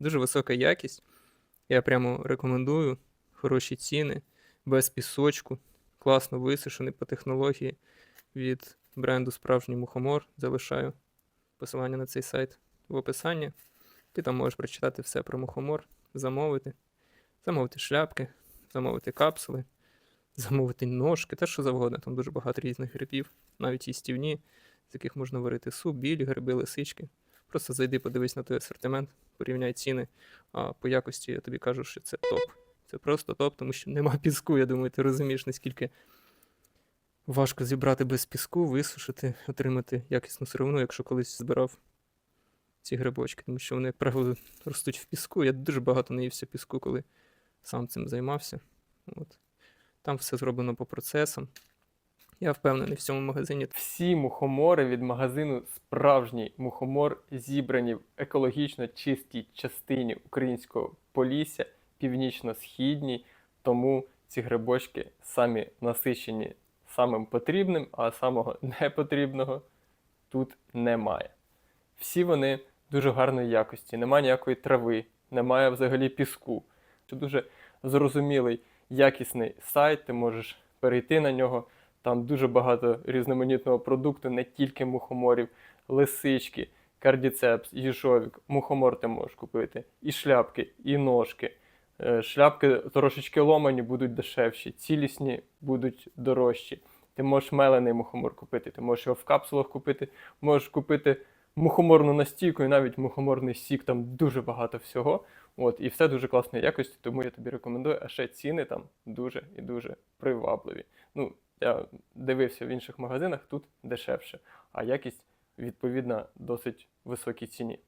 Дуже висока якість. Я прямо рекомендую. Хороші ціни, без пісочку, класно висушений по технології від бренду Справжній мухомор. Залишаю посилання на цей сайт в описанні. Ти там можеш прочитати все про мухомор, замовити, замовити шляпки, замовити капсули, замовити ножки, те, що завгодно. Там дуже багато різних грибів, навіть їстівні, з яких можна варити суп, білі гриби, лисички. Просто зайди, подивись на той асортимент, порівняй ціни. А по якості я тобі кажу, що це топ. Це просто топ, тому що нема піску. Я думаю, ти розумієш, наскільки важко зібрати без піску, висушити, отримати якісну сировину, якщо колись збирав ці грибочки, тому що вони, як правило, ростуть в піску. Я дуже багато наївся піску, коли сам цим займався. От. Там все зроблено по процесам. Я впевнений в цьому магазині. Всі мухомори від магазину Справжній мухомор зібрані в екологічно чистій частині українського полісся, північно-східній, тому ці грибочки самі насичені самим потрібним, а самого непотрібного тут немає. Всі вони дуже гарної якості, немає ніякої трави, немає взагалі піску. Це дуже зрозумілий, якісний сайт, ти можеш перейти на нього. Там дуже багато різноманітного продукту, не тільки мухоморів, лисички, кардіцепс, їжовік, мухомор ти можеш купити, і шляпки, і ножки. Е, Шляпки трошечки ломані будуть дешевші, цілісні будуть дорожчі. Ти можеш мелений мухомор купити, ти можеш його в капсулах купити, можеш купити мухоморну настійку і навіть мухоморний сік, там дуже багато всього. От, і все дуже класної якості, тому я тобі рекомендую, а ще ціни там дуже і дуже привабливі. Ну, я дивився в інших магазинах, тут дешевше, а якість відповідна досить високій ціні.